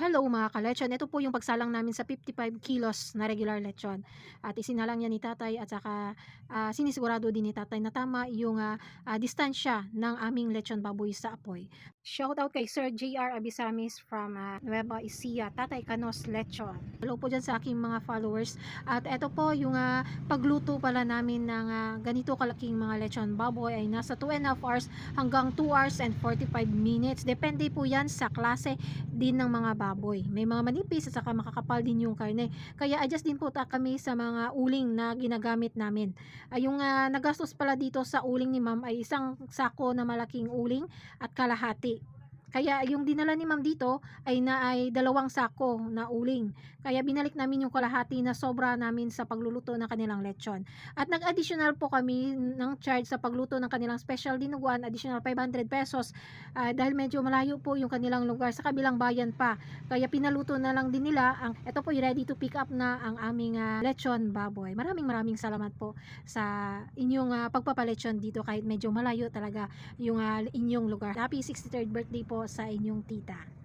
Hello mga kalechon, ito po yung pagsalang namin sa 55 kilos na regular lechon. At isinalang niya ni tatay at saka ah, sinisigurado din ni tatay na tama yung ah, ah, distansya ng aming lechon baboy sa apoy. Shout out kay Sir JR Abisamis from ah, Nueva Ecija, Tatay Canos Lechon. Hello po dyan sa aking mga followers. At ito po yung ah, pagluto pala namin ng ah, ganito kalaking mga lechon baboy ay nasa 2 and a half hours hanggang 2 hours and 45 minutes. Depende po yan sa klase din ng mga baboy. May mga manipis at saka makakapal din yung karne. Kaya adjust din po ta kami sa mga uling na ginagamit namin. Ay yung ah, nagastos pala dito sa uling ni ma'am ay isang sako na malaking uling at kalahati. Kaya yung dinala ni ma'am dito ay na ay dalawang sako na uling. Kaya binalik namin yung kalahati na sobra namin sa pagluluto ng kanilang lechon. At nag-additional po kami ng charge sa pagluto ng kanilang special dinuguan, additional 500 pesos Ah, dahil medyo malayo po yung kanilang lugar sa kabilang bayan pa. Kaya pinaluto na lang din nila ang ito po ready to pick up na ang aming ah, lechon baboy. Maraming maraming salamat po sa inyong ah, pagpapalechon dito kahit medyo malayo talaga yung ah, inyong lugar. Happy 63rd birthday po sa inyong tita.